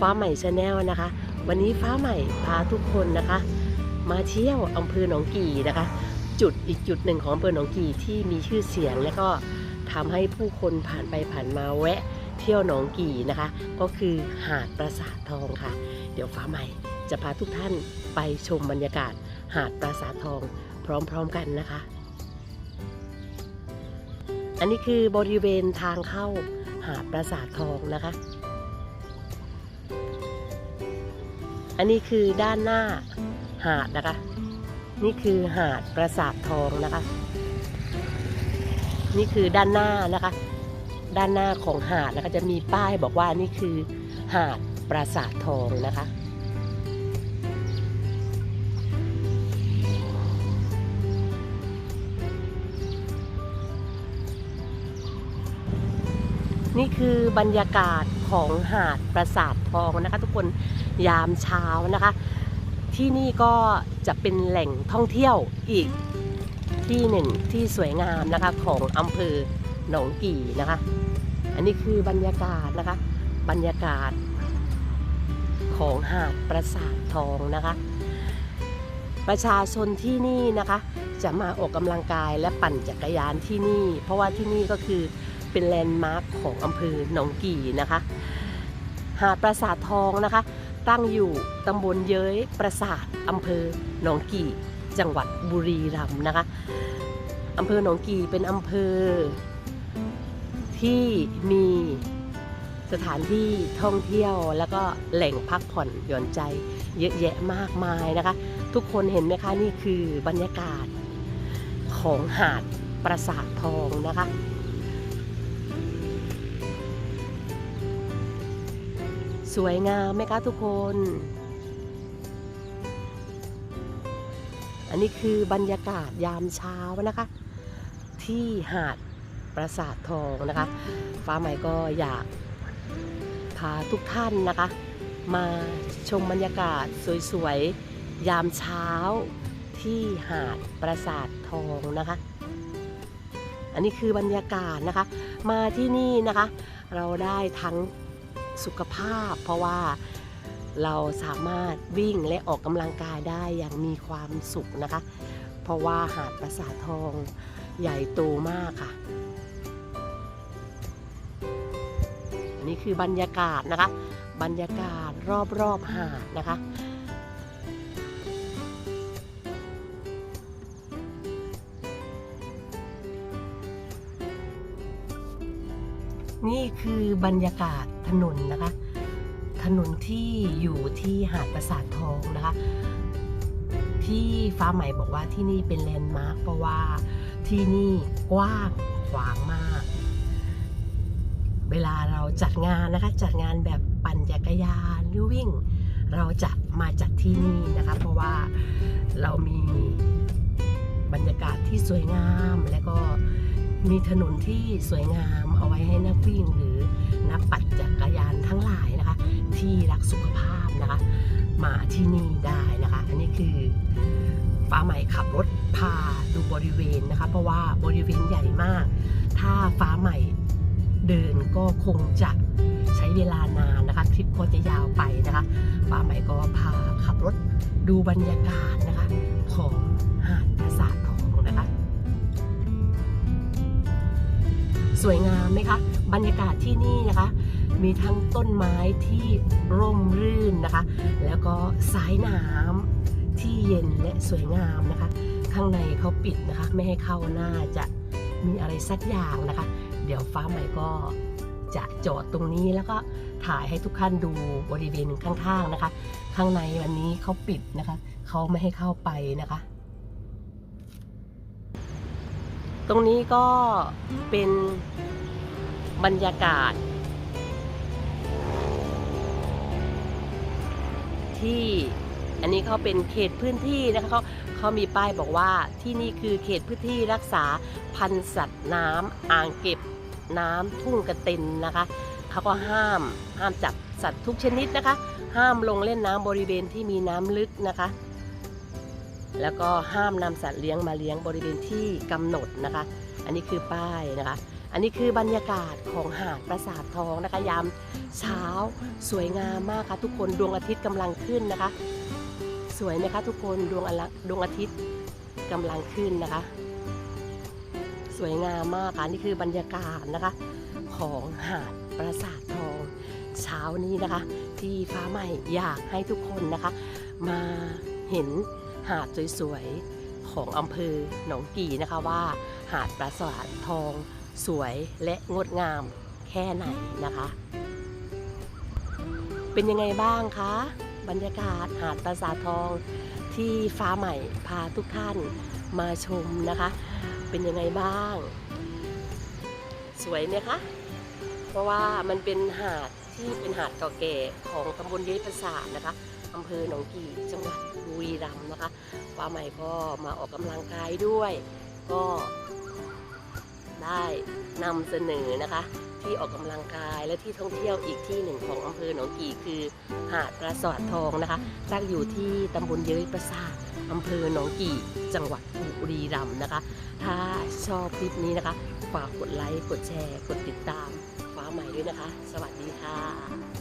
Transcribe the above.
ฟ้าใหม่ชาแนลนะคะ วันนี้ฟ้าใหม่พาทุกคนนะคะ มาเที่ยวอำเภอหนองกี่นะคะ จุดอีกจุดหนึ่งของอำเภอหนองกี่ที่มีชื่อเสียงและก็ทำให้ผู้คนผ่านไปผ่านมาแวะเที่ยวหนองกี่นะคะ ก็คือหาดปราสาททองค่ะ เดี๋ยวฟ้าใหม่จะพาทุกท่านไปชมบรรยากาศหาดปราสาททองพร้อมๆกันนะคะ อันนี้คือบริเวณทางเข้าหาดปราสาททองนะคะ อันนี้คือด้านหน้าหาดนะคะ นี่คือหาดปราสาททองนะคะ นี่คือด้านหน้านะคะ ด้านหน้าของหาดนะคะจะมีป้ายบอกว่านี่คือหาดปราสาททองนะคะ นี่คือบรรยากาศของหาดปราสาททองนะคะ ทุกคนยามเช้านะคะ ที่นี่ก็จะเป็นแหล่งท่องเที่ยวอีกที่หนึ่งที่สวยงามนะคะของอำเภอหนองกี่นะคะ อันนี้คือบรรยากาศนะคะ บรรยากาศของหาดปราสาททองนะคะ ประชาชนที่นี่นะคะ จะมาออกกำลังกายและปั่นจักรยานที่นี่ เพราะว่าที่นี่ก็คือ เป็นแลนด์มาร์คของอำเภอหนองกี่นะคะ หาดปราสาททองนะคะ ตั้งอยู่ตำบลเย้ยปราสาทอำเภอหนองกี่จังหวัดบุรีรัมย์นะคะอำเภอหนองกี่เป็นอำเภอ ที่มีสถานที่ท่องเที่ยวแล้วก็แหล่งพักผ่อนหย่อนใจเยอะแยะมากมายนะคะ ทุกคนเห็นไหมคะนี่คือบรรยากาศของหาดปราสาททองนะคะ สวยงามไหมคะทุกคน อันนี้คือบรรยากาศยามเช้านะคะ ที่หาดปราสาททองนะคะ ฟ้าใหม่ก็อยากพาทุกท่านนะคะ มาชมบรรยากาศสวยๆ ยามเช้าที่หาดปราสาททองนะคะ อันนี้คือบรรยากาศนะคะ มาที่นี่นะคะ เราได้ทั้ง สุขภาพ เพราะว่าเราสามารถวิ่งและออกกำลังกายได้อย่างมีความสุขนะคะ เพราะว่าหาดปราสาททองใหญ่โตมากค่ะนนี้คือบรรยากาศนะคะ บรรยากาศรอบๆหาดนะคะนี่คือบรรยากาศ ถนนนะคะ ถนนที่อยู่ที่หาดปราสาททองนะคะ ที่ฟ้าใหม่บอกว่าที่นี่เป็นแลนด์มาร์คเพราะว่าที่นี่กว้างขวางมาก เวลาเราจัดงานนะคะ จัดงานแบบปั่นจักรยานหรือวิ่ง เราจะมาจัดที่นี่นะคะ เพราะว่าเรามีบรรยากาศที่สวยงามและก็มีถนนที่สวยงามเอาไว้ให้นักวิ่งหรือ นักปั่นจักรยานทั้งหลายนะคะ ที่รักสุขภาพนะคะ มาที่นี่ได้นะคะ อันนี้คือฟ้าใหม่ขับรถพาดูบริเวณนะคะ เพราะว่าบริเวณใหญ่มาก ถ้าฟ้าใหม่เดินก็คงจะใช้เวลานานนะคะทริปก็จะยาวไปนะคะฟ้าใหม่ก็พาขับรถดูบรรยากาศนะคะของหาด สวยงามไหมคะ บรรยากาศที่นี่นะคะ มีทั้งต้นไม้ที่ร่มรื่นนะคะ แล้วก็สายน้ำที่เย็นและสวยงามนะคะ ข้างในเขาปิดนะคะ ไม่ให้เข้าน่าจะมีอะไรสักอย่างนะคะ เดี๋ยวฟ้าใหม่ก็จะจอดตรงนี้แล้วก็ถ่ายให้ทุกท่านดูบริเวณข้างๆนะคะ ข้างในวันนี้เขาปิดนะคะเขาไม่ให้เข้าไปนะคะ ตรงนี้ก็เป็นบรรยากาศ ที่อันนี้เขาเป็นเขตพื้นที่นะคะเขาเขามีป้ายบอกว่าที่นี่คือเขตพื้นที่รักษาพันธุ์สัตว์น้ำอ่างเก็บน้ำทุ่งกระเต็นนะคะเขาก็ห้ามห้ามจับสัตว์ทุกชนิดนะคะ ห้ามลงเล่นน้ำบริเวณที่มีน้ำลึกนะคะ แล้วก็ห้ามนำสัตว์เลี้ยงมาเลี้ยงบริเวณที่กำหนดนะคะ อันนี้คือป้ายนะคะ อันนี้คือบรรยากาศของหาดปราสาททองนะคะยามเช้าสวยงามมากค่ะทุกคนดวงอาทิตย์กำลังขึ้นนะคะ สวยไหมคะทุกคนดวงอดวงอาทิตย์กำลังขึ้นนะคะ สวยงามมากค่ะนี่คือบรรยากาศนะคะของหาดปราสาททอง เช้านี้นะคะ ที่ฟ้าใหม่อยากให้ทุกคนนะคะ มาเห็น หาดสวยๆ ของอำเภอหนองกี่นะคะว่า หาดปราสาททอง สวยและงดงามแค่ไหนนะคะ เป็นยังไงบ้างคะ บรรยากาศหาดปราสาททองที่ฟ้าใหม่พาทุกท่านมาชมนะคะ เป็นยังไงบ้าง สวยไหมคะ เพราะว่ามันเป็นหาดที่เป็นหาดเก่าแก่ของตำบลเย้ประสาทนะคะ อำเภอหนองกี่จังหวัดบุรีรัมย์นะคะฟ้าใหม่ก็มาออกกำลังกายด้วย ก็ได้นำเสนอนะคะ ที่ออกกำลังกายและที่ท่องเที่ยวอีกที่หนึ่งของอำเภอหนองกี่คือหาดปราสาททองนะคะ ตั้งอยู่ที่ตำบลเย้ยประสาทอำเภอหนองกี่จังหวัดบุรีรัมย์นะคะ ถ้าชอบคลิปนี้นะคะฝากกดไลค์ กดแชร์ กดติดตามฟ้าใหม่ด้วยนะคะ สวัสดีค่ะ